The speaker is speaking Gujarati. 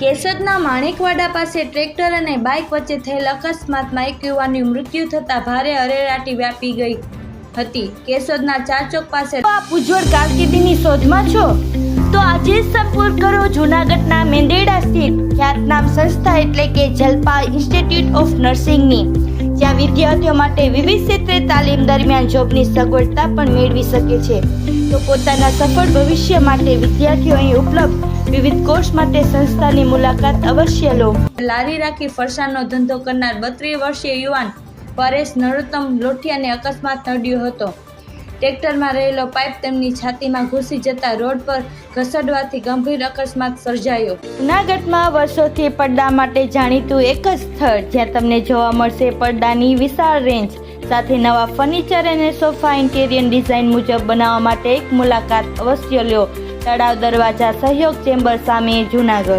કેશોદના માણેકવાડા પાસે ટ્રેક્ટર અને બાઇક વચ્ચે થયેલ અકસ્માતમાં એક યુવાનનું મૃત્યુ થતાં ભારે અરેરાટી વ્યાપી ગઈ હતી. કેશોદના ચારચોક પાસે આપ ઉજ્જવળ કારકિર્દીની શોધમાં છો? તો આજે સંપર્ક કરો જૂનાગઢના મેંદેડા સ્થિત ખ્યાતનામ સંસ્થા એટલે કે જલપા ઇન્સ્ટિટ્યૂટ ઓફ નર્સિંગની. જ્યાં વિદ્યાર્થીઓ માટે વિવિધ ક્ષેત્રે તાલીમ દરમિયાન જોબની સગવડતા પણ મેળવી શકે છે. તો પોતાના સફળ ભવિષ્ય માટે વિદ્યાર્થીઓ અહીં ઉપલબ્ધ. વિવિધ કોર્સ માટે સંસ્થાની મુલાકાત અવશ્ય લો. લારી રાખી ફરસાણનો ધંધો કરનાર બત્રીસ વર્ષીય યુવાન પરેશ નરોત્તમ લોઠિયાને અકસ્માત નડ્યો હતો. ટ્રેક્ટરમાં રહેલો પાઇપ તેમની છાતીમાં ઘૂસી જતા રોડ પર ઘસડવાથી ગંભીર અકસ્માત સર્જાયો. જૂનાગઢમાં વર્ષોથી પડદા માટે જાણીતું એક જ સ્થળ જ્યાં તમને જોવા મળશે પડદાની વિશાળ રેન્જ. સાથે નવા ફર્નિચર અને સોફા ઇન્ટેરિયર ડિઝાઇન મુજબ બનાવવા માટે એક મુલાકાત અવશ્ય લ્યો તળાવ દરવાજા સહયોગ ચેમ્બર સામે જૂનાગઢ.